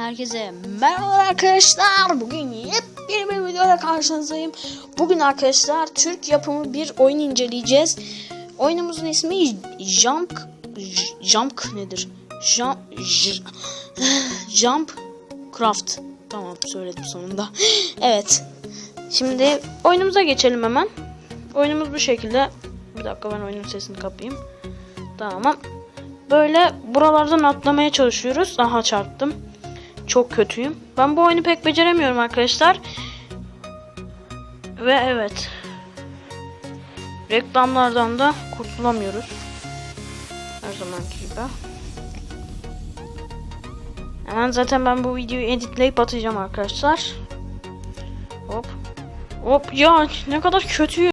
Herkese merhaba arkadaşlar. Bugün yepyeni bir videoyla karşınızdayım. Bugün arkadaşlar Türk yapımı bir oyun inceleyeceğiz. Oyunumuzun ismi Jump Jump nedir? Jump Jump Craft. Tamam söyledim sonunda. evet. Şimdi oyunumuza geçelim hemen. Oyunumuz bu şekilde. Bir dakika ben oyunun sesini kapayım. Tamam. Böyle buralardan atlamaya çalışıyoruz. Aha çarptım. Çok kötüyüm. Ben bu oyunu pek beceremiyorum arkadaşlar. Ve evet. Reklamlardan da kurtulamıyoruz. Her zamanki gibi. Hemen zaten ben bu videoyu editleyip atacağım arkadaşlar. Hop. Hop ya ne kadar kötüyüm.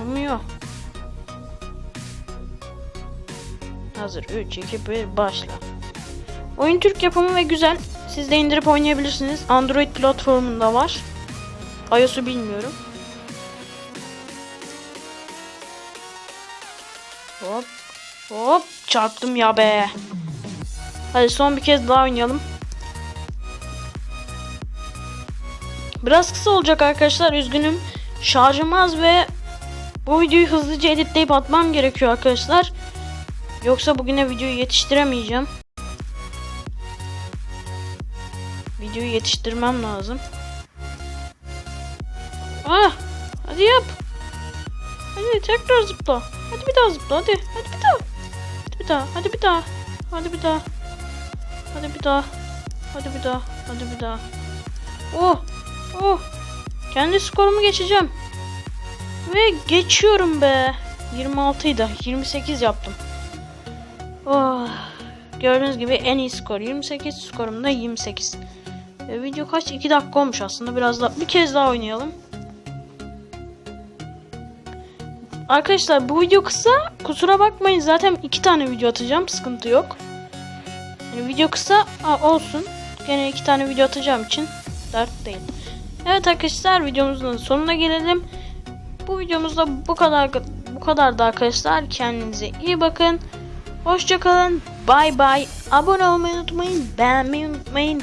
Olmuyor. Hazır 3 2 1 başla. Oyun Türk yapımı ve güzel. Siz de indirip oynayabilirsiniz. Android platformunda var. iOS'u bilmiyorum. Hop. Hop. Çarptım ya be. Hadi son bir kez daha oynayalım. Biraz kısa olacak arkadaşlar. Üzgünüm. Şarjım az ve bu videoyu hızlıca editleyip atmam gerekiyor arkadaşlar. Yoksa bugüne videoyu yetiştiremeyeceğim. Videoyu yetiştirmem lazım. Ah! Hadi yap. Hadi tekrar zıpla. Hadi bir daha zıpla hadi. Hadi bir daha. Hadi bir daha. Hadi bir daha. Hadi bir daha. Hadi bir daha. Hadi bir daha. Hadi bir daha. Oh! Oh! Kendi skorumu geçeceğim. Ve geçiyorum be. 26 idi. 28 yaptım. Oh. Gördüğünüz gibi en iyi skor 28. Skorum da 28. E, video kaç? 2 dakika olmuş aslında. Biraz daha bir kez daha oynayalım. Arkadaşlar bu video kısa. Kusura bakmayın. Zaten iki tane video atacağım. Sıkıntı yok. Yani video kısa ha, olsun. Gene iki tane video atacağım için dert değil. Evet arkadaşlar videomuzun sonuna gelelim. Bu videomuzda bu kadar bu kadar da arkadaşlar. Kendinize iyi bakın. Hoşçakalın. Bay bay. Abone olmayı unutmayın. Beğenmeyi unutmayın.